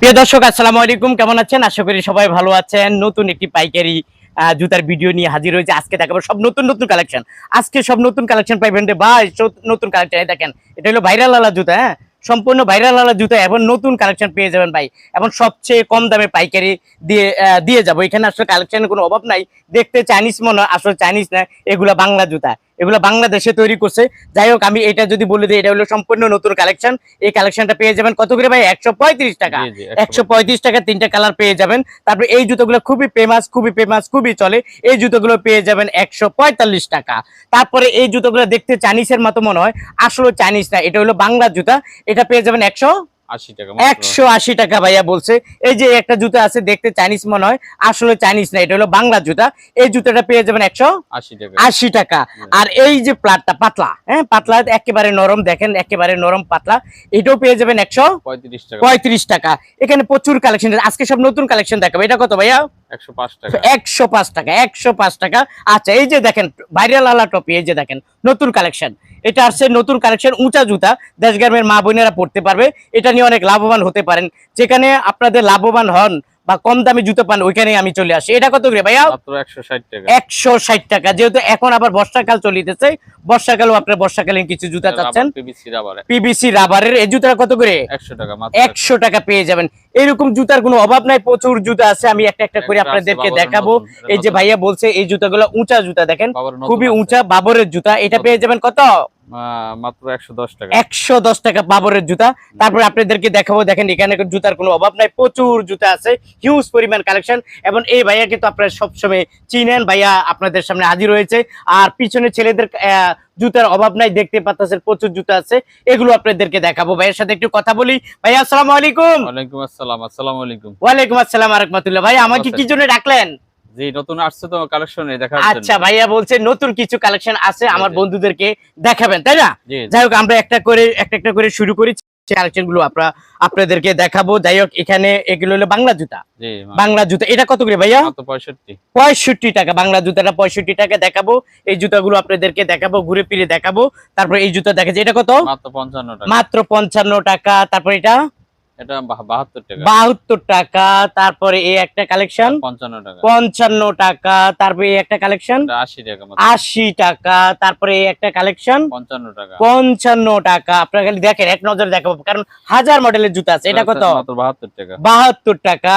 প্রিয় দর্শক, আসসালামু আলাইকুম। কেমন আছেন? আশা করি সবাই ভালো আছেন। নতুন একটি পাইকারি জুতার ভিডিও নিয়ে হাজির হয়েছে। আজকে দেখাবো সব নতুন নতুন কালেকশন আজকে সব নতুন কালেকশন পাইবেন রে ভাই। নতুন কালেকশন দেখেন, এটা হলো ভাইরাল আলা জুতা হ্যাঁ? সম্পূর্ণ ভাইরাল আলা জুতা এবং নতুন কালেকশন পেয়ে যাবেন ভাই। এবং সবচেয়ে কম দামে পাইকারি দিয়ে দিয়ে যাব। এখানে আসলে কালেকশনের কোনো অভাব নাই। দেখতে চাইনিজ মনে আসলে চাইনিজ না, এগুলা বাংলা জুতা। এগুলো বাংলাদেশে তৈরি করছে। যাই হোক আমি এটা যদি বলে দিই এটা হলো সম্পূর্ণ নতুন কালেকশন এই কালেকশনটা পেয়ে যাবেন কত করে ভাই? একশো পঁয়ত্রিশ টাকা। একশো টাকা তিনটা কালার পেয়ে যাবেন। তারপরে এই জুতোগুলো খুবই ফেমাস খুবই ফেমাস খুবই চলে। এই জুতোগুলো পেয়ে যাবেন একশো পঁয়তাল্লিশ টাকা। তারপরে এই জুতোগুলো দেখতে চাইনিজের মতো মনে হয়। আসলে চাইনিজ না এটা হলো বাংলা জুতা। এটা পেয়ে যাবেন একশো আশি। একশো আশি টাকা ভাইয়া বলছে। এই যে একটা জুতা আছে দেখতে চাইনিজ মনে হয় আসলে চাইনিজ না এটা হলো বাংলা জুতা। এই জুতাটা পেয়ে যাবেন একশো আশি টাকা। আর এই যে প্লাটটা পাতলা হ্যাঁ পাতলা একেবারে নরম দেখেন একেবারে নরম পাতলা। এটাও পেয়ে যাবেন একশো পঁয়ত্রিশ টাকা। পঁয়ত্রিশ টাকা। এখানে প্রচুর কালেকশন আজকে সব নতুন কালেকশন দেখাবো। এটা কত ভাইয়া? একশো পাঁচ টাকা। একশো পাঁচ টাকা আচ্ছা এই যে দেখেন ভাইরাল আলা টপি এই যে দেখেন নতুন কালেকশন। এটা আসছে নতুন কালেকশন উঁচা জুতা দেশগ্রামের মা বোনেরা পড়তে পারবে। এটা নিয়ে অনেক লাভবান হতে পারেন। যেখানে আপনাদের লাভবান হন বা কম দামে জুতো পান ওইখানে আমি চলে আসি। এটা কত করে ভাইয়া? একশো ষাট টাকা। যেহেতু এখন আবার বর্ষাকাল চলিতেছে বর্ষাকালও আপনার বর্ষাকালীন কিছু জুতা চাচ্ছেন। পিবিসি রাবারের এই জুতাটা কত করে? একশো টাকা একশো। টাকা পেয়ে যাবেন। এরকম জুতার কোনো অভাব নাই প্রচুর জুতা আছে। আমি একটা একটা করে আপনাদেরকে দেখাবো। এই যে ভাইয়া বলছে এই জুতাগুলো উঁচা জুতা দেখেন। খুবই উঁচা বাবরের জুতা। এটা পেয়ে যাবেন কত? মাত্র টাকা। একশো দশ টাকা বাবরের জুতা। তারপরে আপনাদেরকে দেখাবো দেখেন এখানে জুতার কোনো অভাব নাই। প্রচুর জুতা আছে হিউজ পরিমাণ কালেকশন এবং এই ভাইয়া কিন্তু আপনারা সবসময় চিনেন ভাইয়া আপনাদের সামনে হাজির হয়েছে। আর পিছনে ছেলেদের আহ, জুতার অভাব নাই দেখতে পাচ্ছেন প্রচুর জুতা আছে। এগুলো আপনাদেরকে দেখাবো। ভাইয়ের সাথে একটু কথা বলি। ভাইয়া আসসালামু আলাইকুম। ওয়ালাইকুম আসসালাম আসসালামু আলাইকুম। ওয়ালাইকুম আসসালাম ভাই আমাকে কি জন্য ডাকলেন? জি নতুন আসছে তো কালেকশনে দেখার আচ্ছা ভাইয়া বলছে নতুন কিছু কালেকশন আছে আমার বন্ধুদেরকে দেখাবেন তাই না। যাই হোক আমরা একটা করে একটা একটা করে শুরু করি। কালেকশনগুলো আপনারা আপনাদেরকে দেখাবো। যাই হোক এখানে এগুলো হলো বাংলা জুতা। বাংলা। জুতা এটা কত করে ভাইয়া? পঁয়ষট্টি। পঁয়ষট্টি টাকা বাংলা জুতাটা পঁয়ষট্টি টাকা দেখাবো। এই জুতাগুলো আপনাদেরকে দেখাবো ঘুরে ফিরে দেখাবো। তারপর এই জুতা দেখা যায় এটা কত? মাত্র পঞ্চান্ন টাকা। মাত্র পঞ্চান্ন টাকা। তারপর এটা? এটা টাকা। টাকা তারপরে এই একটা কালেকশন পঞ্চান্ন টাকা। তারপরে এই একটা কালেকশন টাকা মাত্র আশি টাকা তারপরে এই একটা কালেকশন পঞ্চান্ন টাকা। পঞ্চান্ন টাকা। আপনারা খালি দেখেন এক নজর দেখাবো কারণ হাজার মডেলের জুতা আছে এটা কত? মাত্র বাহাত্তর টাকা। বাহাত্তর টাকা।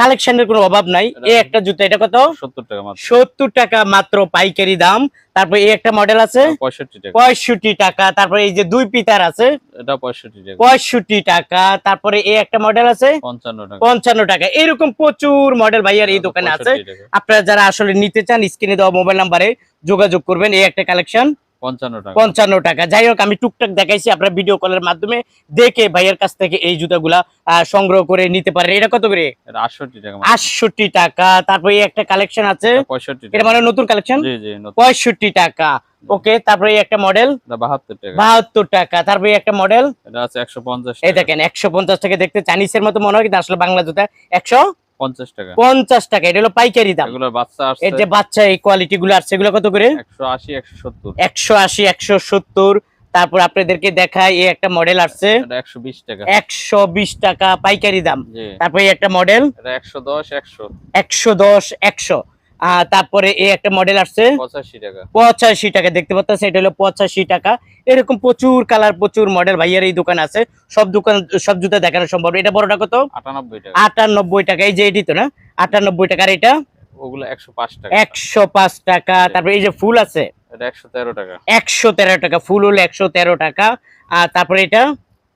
কালেকশনের কোনো অভাব নাই। এই একটা জুতা এটা কত? সত্তর টাকা মাত্র। সত্তর টাকা মাত্র পাইকারি দাম। তারপর এই একটা মডেল আছে। পঁয়ষট্টি টাকা। তারপরে এই যে দুই পিতার আছে। এটা পঁয়ষট্টি টাকা। তারপরে এই একটা মডেল আছে। পঞ্চান্ন টাকা। এরকম প্রচুর মডেল ভাইয়ার এই দোকানে আছে। 65 আপনারা যারা আসলে নিতে চান স্ক্রিনে দেওয়া মোবাইল নাম্বারে যোগাযোগ করবেন এই একটা কালেকশন পঞ্চান্ন টাকা। যাই হোক আমি টুকটাক দেখাইছি আপনারা ভিডিও কলের মাধ্যমে দেখে ভাইয়ের কাছ থেকে এই জুতাগুলা সংগ্রহ করে নিতে পারেন। এটা কত করে? আটষট্টি টাকা তারপরে একটা কালেকশন আছে। এটা মানে নতুন কালেকশন পঁয়ষট্টি টাকা। ওকে তারপরে একটা মডেল বাহাত্তর টাকা। তারপরে একটা মডেল এটা আছে একশো পঞ্চাশ এই দেখেন একশো পঞ্চাশ টাকা দেখতে চাইনিজের মতো মনে হয় কিন্তু আসলে বাংলা জুতা একশো পঞ্চাশ টাকা। পঞ্চাশ টাকা এটা হলো পাইকারি দাম। বাচ্চা এর যে বাচ্চা এই কোয়ালিটি গুলো আসছে এগুলো কত করে? একশো আশি একশো সত্তর। একশো আশি একশো সত্তর। তারপর আপনাদেরকে দেখায় এই একটা মডেল আসছে। এটা একশো বিশ টাকা। একশো বিশ টাকা পাইকারি দাম। তারপর এই একটা মডেল এটা একশো দশ একশো। একশো দশ একশো। তারপরে এই একটা মডেল আসছে পঁচাশি টাকা। দেখতে পাচ্ছেন এটা হলো পঁচাশি টাকা। এরকম প্রচুর কালার প্রচুর মডেল ভাইয়ার এই দোকান আছে। সব দোকান সব জুতা দেখানো সম্ভব। এটা বড়টা কত? আটানব্বই টাকা। এই যে এটি তো না? আটানব্বই টাকার এটা? একশো পাঁচ টাকা। টাকা। তারপরে এই যে ফুল আছে? একশো তেরো টাকা। একশো তেরো টাকা। ফুল হলো একশো তেরো টাকা। আর তারপরে এটা?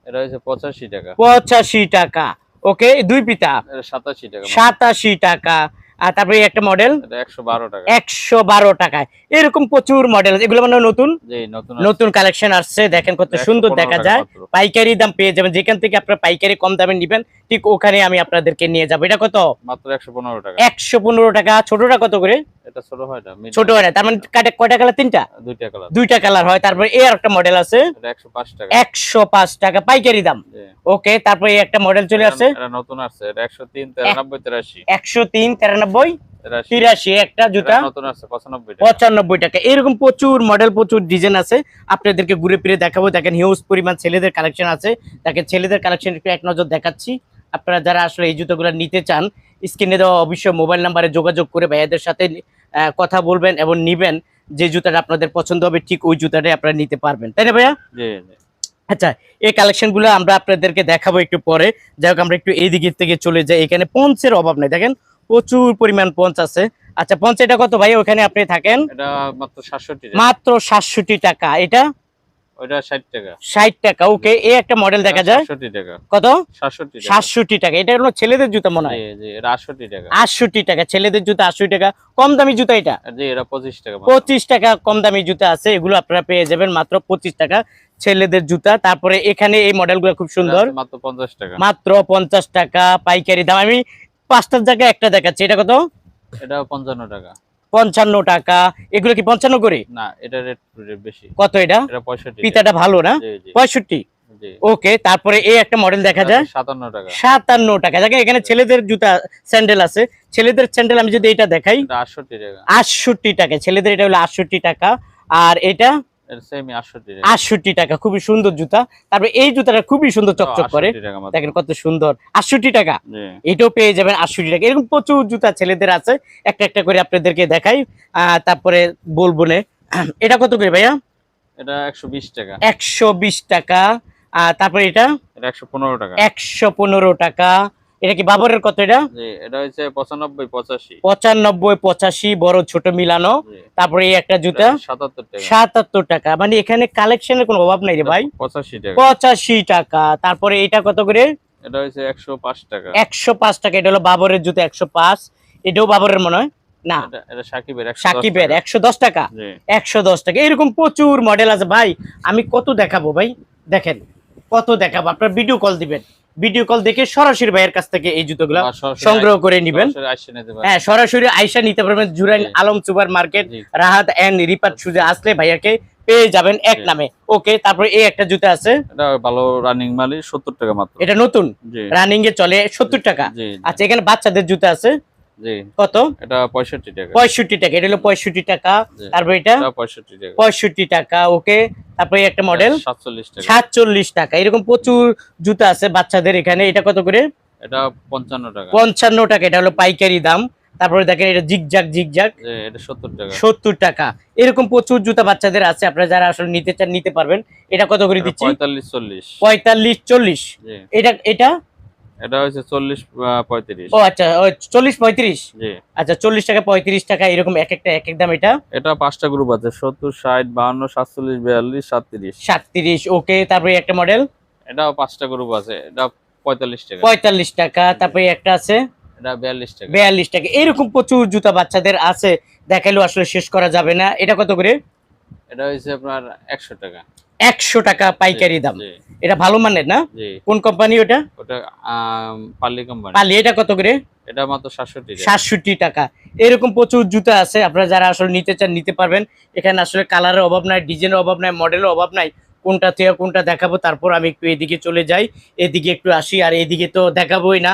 এটা হচ্ছে পঁচাশি টাকা। পঁচাশি টাকা। ওকে দুই পিতা? সাতাশি টাকা। সাতাশি টাকা। আর তারপরে একটা মডেল একশো বারো টাকায়। এরকম প্রচুর মডেল এগুলো মানে নতুন? নতুন কালেকশন আসছে। দেখেন কত সুন্দর দেখা যায়। পাইকারি দাম পেয়ে যাবেন। যেখান থেকে আপনার পাইকারি কম দামে নিবেন ঠিক ওখানে আমি আপনাদেরকে নিয়ে যাব। এটা কত? মাত্র একশো পনেরো টাকা। একশো পনেরো টাকা। ছোটটা কত করে? ছোট হয় না ছোট তার মানে কয়টা কালার তিনটা? দুইটা কালার দুইটা কালার হয়। তারপরে এই আর একটা মডেল আছে। একশো পাঁচ টাকা। একশো পাঁচ টাকা। পাইকারি দাম। ওকে তারপরে একটা মডেল চলে আসছে। নতুন আসছে। একশো তিন তেরানব্বই তেরাশি। একশো তিন তিরানব্বই তেরাশি। তিরাশি একটা জুতা। পঁচানব্বই টাকা। এরকম প্রচুর মডেল প্রচুর ডিজাইন আছে। আপনাদেরকে ঘুরে ফিরে দেখাবো। দেখেন হিউজ পরিমাণ ছেলেদের কালেকশন আছে। দেখেন ছেলেদের কালেকশন একটু এক নজর দেখাচ্ছি। আপনারা যারা আসলে এই জুতোগুলো নিতে চান স্ক্রিনে দেওয়া অবশ্যই মোবাইল নাম্বারে যোগাযোগ করে ভাইয়াদের সাথে কথা বলবেন এবং নিবেন যে জুতাটা আপনাদের পছন্দ হবে ঠিক ওই জুতাটাই আপনারা নিতে পারবেন। তাই না ভাইয়া? আচ্ছা এই কালেকশনগুলো আমরা আপনাদেরকে দেখাবো একটু পরে। যাই হোক আমরা একটু এই দিকের থেকে চলে যাই। এখানে পঞ্চের অভাব নেই। দেখেন প্রচুর পরিমাণ পঞ্চ আছে। আচ্ছা পঞ্চ এটা কত ভাই? ওখানে আপনি থাকেন? মাত্র সাতষট্টি টাকা। এটা? টাকা। ওকে। এই একটা মডেল দেখা যায়। কত? সাতষট্টি টাকা। এটা হলো ছেলেদের জুতা মনে হয়। আটষট্টি টাকা। ছেলেদের জুতা আটষট্টি টাকা। কম দামি জুতা এটা? পঁচিশ টাকা মাত্র। পঁচিশ টাকা কম দামি জুতা আছে। এগুলো আপনারা পেয়ে যাবেন মাত্র পঁচিশ টাকা ছেলেদের জুতা। তারপরে এখানে এই মডেলগুলো খুব সুন্দর। মাত্র পঞ্চাশ টাকা। মাত্র পঞ্চাশ টাকা পাইকারি দাম। আমি পাঁচটার জায়গায় একটা দেখাচ্ছে। এটা কত? এটা পঞ্চান্ন টাকা। পঞ্চান্ন টাকা। এগুলো কি পঞ্চান্ন করে? না এটা রেট বেশি। কত এটা? পিতাটা ভালো না? পঁয়ষট্টি? ওকে তারপরে এই একটা মডেল দেখা যায়। সাতান্ন টাকা। সাতান্ন টাকা। দেখেন এখানে ছেলেদের জুতা স্যান্ডেল আছে। ছেলেদের স্যান্ডেল আমি যদি এটা দেখাই। আটষট্টি টাকা। আটষট্টি টাকা। ছেলেদের এটা হলো আটষট্টি টাকা। আর এটা আটষট্টি টাকা। খুবই সুন্দর জুতা। তারপরে এই জুতাটা খুবই সুন্দর চকচক করে। 68 টাকা মাত্র। দেখেন কত সুন্দর। আটষট্টি টাকা। এটাও পেয়ে যাবেন আটষট্টি টাকা। এরকম প্রচুর জুতা ছেলেদের আছে। একটা একটা করে আপনাদেরকে দেখাই। আহ, তারপরে বলব নে। এটা কত করে ভাইয়া? এটা একশো বিশ টাকা। একশো বিশ টাকা। তারপরে এটা? এটা একশো পনেরো টাকা। একশো পনেরো টাকা। এটা কি বাবরের কত এটা? এটা হচ্ছে পঁচানব্বই পঁচাশি। পঁচানব্বই পঁচাশি বড় ছোট মিলানো। তারপরে এই একটা জুতা। সাতাত্তর টাকা। সাতাত্তর টাকা। মানে এখানে কালেকশনের কোনো অভাব নাই রে ভাই। পঁচাশি টাকা। পঁচাশি টাকা। তারপরে এটা কত করে? এটা হচ্ছে একশো পাঁচ টাকা। একশো পাঁচ টাকা। এটা হলো বাবরের জুতো একশো পাঁচ। এটাও বাবরের মনে হয়? না। সাকিবের একশো দশ টাকা। একশো দশ টাকা? এরকম প্রচুর মডেল আছে। ভাই আমি কত দেখাবো ভাই? দেখেন কত দেখাবো? আপনার ভিডিও কল দিবেন। ভিডিও কল দেখে সরাসরি ভাইয়ের কাছ থেকে এই জুতোগুলো সংগ্রহ করে নিবেন। হ্যাঁ সরাসরি আইসা নিতে পারবেন Jurain Alam super market Rahat and Ripat Suja আসলে ভাইয়াকে পেয়ে যাবেন এক নামে। ওকে তারপরে এই একটা জুতো আছে। এটা ভালো রানিং মালি সত্তর টাকা মাত্র। এটা নতুন। রানিং এ চলে সত্তর টাকা। আচ্ছা এখানে বাচ্চাদের জুতো আছে। কত? এটা পঁয়ষট্টি টাকা। পঁয়ষট্টি টাকা। এটা হলো পঁয়ষট্টি টাকা। জি। তারপর এটা? এটা পঁয়ষট্টি টাকা। পঁয়ষট্টি টাকা ওকে। তারপরে একটা মডেল সাতচল্লিশ টাকা। সাতচল্লিশ টাকা। এরকম প্রচুর জুতো আছে বাচ্চাদের এখানে। এটা কত করে? এটা পঞ্চান্ন টাকা। পঞ্চান্ন টাকা। এটা হলো পাইকারি দাম। তারপরে দেখেন এটা জিগজাক জিগজাক জি এটা সত্তর টাকা। সত্তর টাকা। এরকম প্রচুর জুতা বাচ্চাদের আছে। আপনারা যারা আসলে নিতে চান নিতে পারবেন। এটা কত করে দিচ্ছি? পঁয়তাল্লিশ চল্লিশ। পঁয়তাল্লিশ চল্লিশ। জি। এটা এটা এটা হচ্ছে চল্লিশ আহ, পঁয়ত্রিশ। ও আচ্ছা ওই চল্লিশ পঁয়ত্রিশ? জি। আচ্ছা চল্লিশ টাকা পঁয়ত্রিশ টাকা এরকম এক একটা এক এক দাম এটা? এটা পাঁচটা গ্রুপ আছে সত্তর ষাট বাহান্ন সাতচল্লিশ বিয়াল্লিশ সাতত্রিশ। সাতত্রিশ ওকে তারপরে একটা মডেল এটাও পাঁচটা গ্রুপ আছে এটা পঁয়তাল্লিশ টাকা। পঁয়তাল্লিশ টাকা তারপরে একটা আছে? এটা বিয়াল্লিশ টাকা। বিয়াল্লিশ টাকা এরকম প্রচুর জুতা বাচ্চাদের আছে দেখালেও আসলে শেষ করা যাবে না। এটা কত করে? এটা হচ্ছে আপনার একশো টাকা। একশো টাকা পাইকারি দাম। জি। এটা ভালো মানের না? কোন কোম্পানি ওটা? ওটা আম, কোম্পানি পালি এটা কত করে? এটা মাত্র সাতষট্টি টাকা। সাতষট্টি টাকা। এরকম প্রচুর জুতা আছে আপনারা যারা আসলে নিতে চান নিতে পারবেন। এখানে আসলে কালারের অভাব নাই ডিজাইনের অভাব নাই মডেলের অভাব নাই। কোনটা থেকে কোনটা দেখাবো তারপর আমি একটু এদিকে চলে যাই এদিকে একটু আসি আর এদিকে তো দেখাবোই না।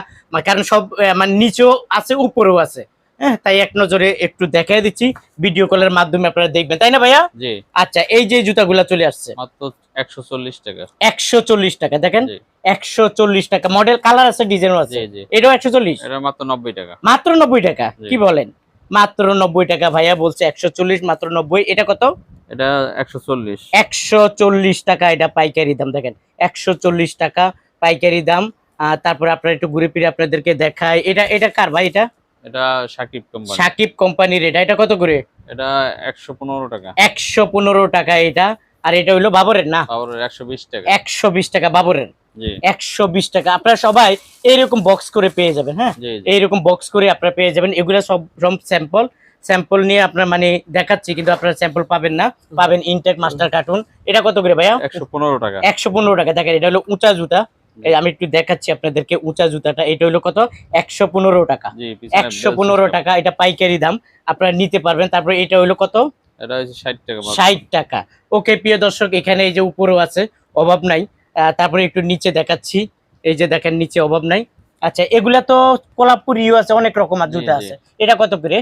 কারণ সব মানে নিচেও আছে উপরেও আছে। হ্যাঁ তাই এক নজরে একটু দেখাই দিচ্ছি। ভিডিও কলের মাধ্যমে আপনারা দেখবেন তাই না ভাইয়া? জি। আচ্ছা এই যে জুতাগুলা চলে আসছে। মাত্র একশো চল্লিশ টাকা। একশো চল্লিশ টাকা দেখেন? জি। একশো চল্লিশ টাকা। মডেল কালার আছে ডিজাইনও আছে। এটাও এটা মাত্র নব্বই টাকা। মাত্র নব্বই টাকা? কি বলেন? মাত্র নব্বই টাকা ভাইয়া বলছে একশো চল্লিশ মাত্র নব্বই। এটা কত? এটা একশো চল্লিশ। একশো চল্লিশ টাকা এটা পাইকারি দাম দেখেন। একশো চল্লিশ টাকা পাইকারি দাম। তারপরে আপনারা একটু ঘুরে ফিরে আপনাদেরকে দেখায় এটা এটা কার ভাই এটা? এটা সাকিব কোম্পানি সাকিব কোম্পানির এটা এটা কত করে? এটা একশো পনেরো টাকা। একশো পনেরো টাকা এটা আর এটা হইল বাবরের না? একশো বিশ টাকা। একশো বিশ টাকা বাবরের। জি। টাকা। আপনারা সবাই এইরকম বক্স করে পেয়ে যাবেন হ্যাঁ? এইরকম বক্স করে আপনারা পেয়ে যাবেন। এগুলো সব সব স্যাম্পল স্যাম্পল নিয়ে আপনার মানে দেখাচ্ছি কিন্তু আপনারা স্যাম্পল পাবেন না। পাবেন ইনটেক মাস্টার কার্টুন এটা কত করে ভাইয়া? একশো পনেরো টাকা। একশো পনেরো টাকা। দেখেন এটা হলো উঁচা জুতা। এই আমি একটু দেখাচ্ছি আপনাদেরকে উঁচা জুতাটা এটা হলো কত? একশো পনেরো টাকা। একশো পনেরো টাকা এটা পাইকারি দাম আপনারা নিতে পারবেন। তারপরে এটা হলো কত? ষাট টাকা ওকে প্রিয় দর্শক এখানে এই যে উপরেও আছে অভাব নাই। তারপরে একটু নিচে দেখাচ্ছি। এই যে দেখেন নিচে অভাব নাই। আচ্ছা এগুলা তো কোলাপুর ইউ আছে অনেক রকম জুতা আছে। এটা কত করে?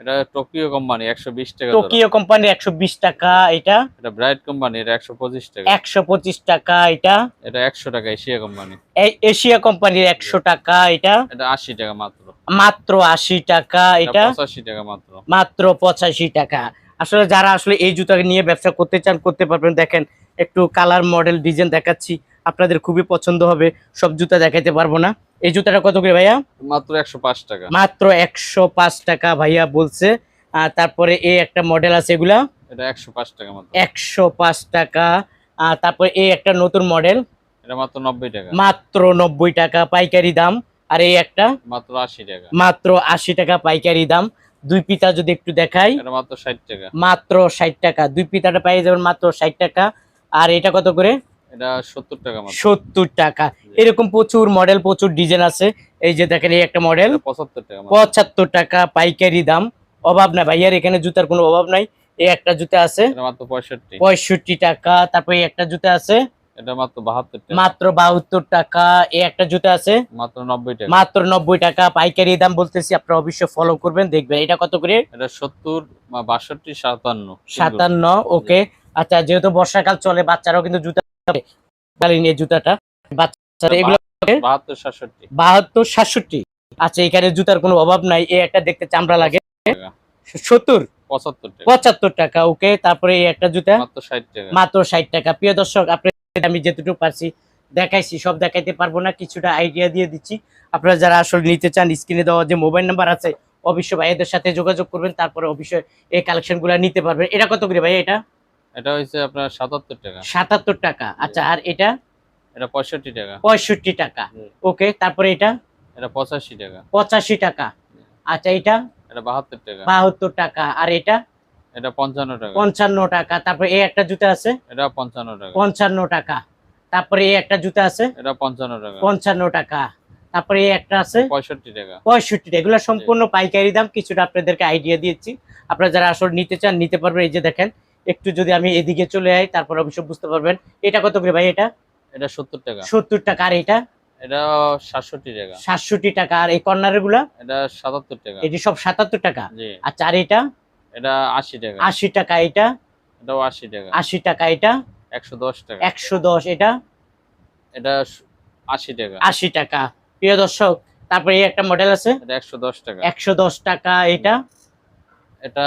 এটা টোকিও কোম্পানি একশো বিশ টাকা টোকিও কোম্পানির একশো বিশ টাকা এটা? এটা ব্রাইট কোম্পানি এটা একশো পঁচিশ টাকা। একশো পঁচিশ টাকা এটা? এটা একশো টাকা এশিয়া কোম্পানি এই এশিয়া কোম্পানির একশো টাকা এটা? এটা আশি টাকা মাত্র। মাত্র আশি টাকা এটা এটা? পঁচাশি টাকা মাত্র। মাত্র পঁচাশি টাকা। আসলে যারা আসলে এই জুতাকে নিয়ে ব্যবসা করতে চান করতে পারবেন। দেখেন একটু কালার মডেল ডিজাইন দেখাচ্ছি। আপনাদের খুবই পছন্দ হবে। সব জুতা দেখাইতে পারব না। এই জুতাটা কত করে ভাইয়া? মাত্র একশো পাঁচ টাকা। মাত্র একশো পাঁচ টাকা ভাইয়া বলছে। আর তারপরে এই একটা মডেল আছে এগুলা। এটা একশো পাঁচ টাকা মাত্র। একশো পাঁচ টাকা। আর তারপরে এই একটা নতুন মডেল এটা মাত্র নব্বই টাকা। মাত্র নব্বই টাকা পাইকারি দাম। আর এই একটা? মাত্র আশি টাকা। মাত্র আশি টাকা পাইকারি দাম। দুই পিতা যদি একটু দেখাই। মাত্র ষাট টাকা। মাত্র ষাট টাকা। দুই পিতাটা পাই যাবেন মাত্র ষাট টাকা। আর এটা কত করে? এটা সত্তর টাকা মাত্র। সত্তর টাকা। এরকম প্রচুর মডেল প্রচুর ডিজাইন আছে। এই যে দেখেন এই একটা মডেল এটা পঁচাত্তর টাকা মাত্র। পঁচাত্তর টাকা পাইকারি দাম। অভাব না ভাইয়ার এখানে জুতার কোনো অভাব নাই। এই একটা জুতা আছে। এটা মাত্র টাকা। তারপরে এই একটা জুতা আছে। এটা মাত্র বাহাত্তর টাকা। মাত্র বাহাত্তর টাকা। এই একটা জুতা আছে। মাত্র নব্বই টাকা। মাত্র নব্বই টাকা। পাইকারি দাম বলতেছি আপনারা অবশ্যই ফলো করবেন দেখবেন। এটা কত করে? এটা সত্তর বা বাষট্টি সাতান্ন। সাতান্ন ওকে আচ্ছা যেহেতু বর্ষাকাল চলে বাচ্চারাও কিন্তু জুতা জুতাটা। এগুলো বাহাত্তর সাতষট্টি। বাহাত্তর সাতষট্টি। আচ্ছা এখানে জুতার কোনো অভাব নাই। এই একটা দেখতে চামড়া লাগে। সত্তর? পঁচাত্তর টাকা। ওকে। তারপরে এই একটা জুতা। মাত্র ষাট টাকা। প্রিয় দর্শক আপনি আমি যেটুকু পারছি দেখাইছি সব দেখাইতে পারব না। কিছুটা আইডিয়া দিয়ে দিচ্ছি। আপনারা যারা আসলে নিতে চান স্ক্রিনে দেওয়া যে মোবাইল নাম্বার আছে অবশ্যই ভাইয়াদের সাথে যোগাযোগ করবেন। তারপরে অবশ্যই এই কালেকশনগুলা নিতে পারবেন। এটা কত করে ভাই এটা? এটা হচ্ছে আপনার সাতাত্তর টাকা। সাতাত্তর টাকা। আচ্ছা আর এটা? এটা পঁয়ষট্টি টাকা। পঁয়ষট্টি টাকা। ওকে তারপরে এটা? এটা পঁচাশি টাকা। পঁচাশি টাকা। আচ্ছা এটা? এটা বাহাত্তর টাকা। বাহাত্তর টাকা। আর এটা? এটা পঞ্চান্ন টাকা। পঞ্চান্ন টাকা। তারপরে এই একটা জুতা আছে? এটা পঞ্চান্ন টাকা। পঞ্চান্ন টাকা। তারপরে এই একটা জুতা আছে? এটা পঞ্চান্ন টাকা। পঞ্চান্ন টাকা। তারপরে এই একটা আছে? পঁয়ষট্টি টাকা। পঁয়ষট্টি টাকা। এগুলো সম্পূর্ণ পাইকারি দাম। কিছুটা আপনাদেরকে আইডিয়া দিয়েছি। আপনারা যারা আসলে নিতে চান নিতে পারবেন। এই যে দেখেন একটু যদি আমি এদিকে চলে যাই তারপর অবশ্যই বুঝতে পারবেন। এটা কত করে ভাই এটা? এটা সত্তর টাকা। সত্তর টাকা। আর এটা? এটা সাতষট্টি টাকা। সাতষট্টি টাকা। আর এই কর্নারেরগুলা এটা সাতাত্তর টাকা। এটি সব সাতাত্তর টাকা? আচ্ছা আর এটা? এটা আশি টাকা। আশি টাকা এটা? এটাও আশি টাকা। আশি টাকা এটা? একশো দশ টাকা। একশো দশ এটা? এটা আশি টাকা। আশি টাকা। প্রিয় দর্শক তারপরে এই একটা মডেল আছে। এটা একশো দশ টাকা। একশো দশ টাকা এটা। এটা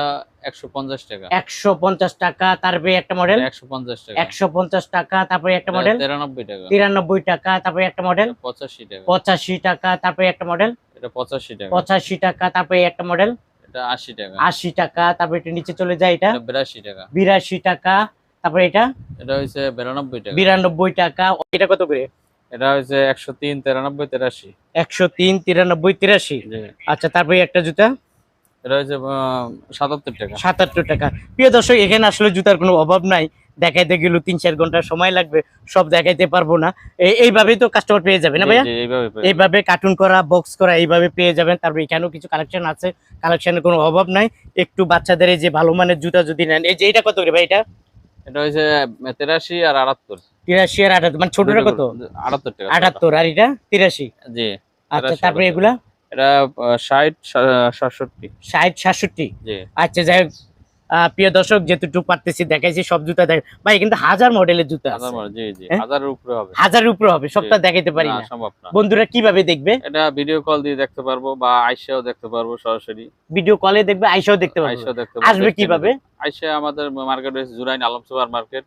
একশো পঞ্চাশ টাকা। একশো পঞ্চাশ টাকা তারপরে একটা মডেল এটা একশো পঞ্চাশ টাকা। একশো পঞ্চাশ টাকা তারপরে একটা মডেল তিরানব্বই টাকা। তিরানব্বই টাকা তারপরে একটা মডেল এটা পঁচাশি টাকা। পঁচাশি টাকা তারপরে একটা মডেল এটা পঁচাশি টাকা। পঁচাশি টাকা তারপরে একটা মডেল এটা আশি টাকা। আশি টাকা তারপরে এটা নিচে চলে যায় এটা। এটা বিরাশি টাকা। বিরাশি টাকা তারপরে এটা। এটা হচ্ছে বিরানব্বই টাকা। বিরানব্বই টাকা। এটা কত করে? এটা হচ্ছে একশো তিন তিরানব্বই তিরাশি। একশো তিন তিরানব্বই তিরাশি। আচ্ছা তারপরে একটা জুতা। এটা হচ্ছে আহ, সাতাত্তর টাকা। সাতাত্তর টাকা। প্রিয় দর্শক এখানে আসলে জুতার কোনো অভাব নাই। দেখাইতে তিন চার ঘণ্টা সময় লাগবে সব দেখাইতে পারব না। এইভাবেই তো কাস্টমার পেয়ে যাবে না ভাইয়া? এইভাবে কার্টুন করা বক্স করা এইভাবে পেয়ে যাবেন। তারপর এখানেও কিছু কালেকশন আছে। কালেকশনের কোনো অভাব নাই। একটু বাচ্চাদের এই যে ভালো মানের জুতা যদি নেন এই যে এটা কত করে ভাই এটা? এটা হচ্ছে তিরাশি আর আটাত্তর। তিরাশি আর আটাত্তর মানে ছোটটা কত? আটাত্তর টাকা। আটাত্তর আর এটা তিরাশি? জি আচ্ছা তারপরে এগুলা? এটা ষাট সাতষট্টি। ষাট সাতষট্টি? আচ্ছা যাই প্রিয় দর্শক যেটুকু পারতেছি দেখাইছি সব জুতা দেখ ভাই কিন্তু হাজার মডেলের জুতা হাজার জি জি হ্যাঁ? উপরে হবে। হাজারের উপরে হবে সবটা দেখাইতে পারি না, সম্ভব না। বন্ধুরা কীভাবে দেখবে? এটা ভিডিও কল দিয়ে দেখতে পারব বা আইসাও দেখতে পারব সরাসরি। ভিডিও কলে দেখবে আইসাও দেখতে পারবে। আইসাও দেখতে আসবে কীভাবে। আইসা আমাদের মার্কেট হচ্ছে জুরাইন আলম সুপার মার্কেট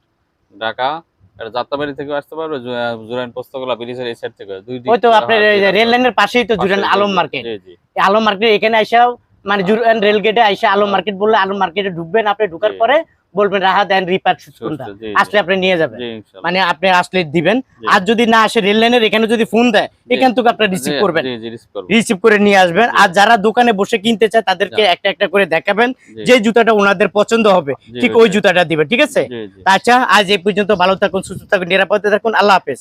ঢাকা। এটা যাত্রাবাড়ি থেকে আসতে পারবে জু- জুরাইন পোস্তকলা ব্রিজের এই সাইড থেকে। দুই দিক ওই তো আপনার রেল লাইনের পাশেই তো আলম মার্কেট এই আলম মার্কেট এখানে আইসাও মানে জুড়েন রেল গেটে আইসা আলম মার্কেট বললে আলম মার্কেটে ঢুকবেন আপনি ঢুকার পরে বলবেন রাহা দেন রিপার কোনটা? জি, জি, আসলে আপনি নিয়ে যাবেন। মানে আপনি আসলে দিবেন। আর যদি না আসে রেল লাইনের এখানে যদি ফোন দেয় এখান থেকে আপনি রিসিভ করবেন। রিসিভ করে নিয়ে আসবেন। আর যারা দোকানে বসে কিনতে চায় তাদেরকে একটা একটা করে দেখাবেন যে জুতাটা ওনাদের পছন্দ হবে। ঠিক ওই জুতাটা দিবেন। ঠিক আছে। আচ্ছা আজ এই পর্যন্ত ভালো থাকুন সুস্থ থাকুন নিরাপদে থাকুন। আল্লাহ হাফেজ।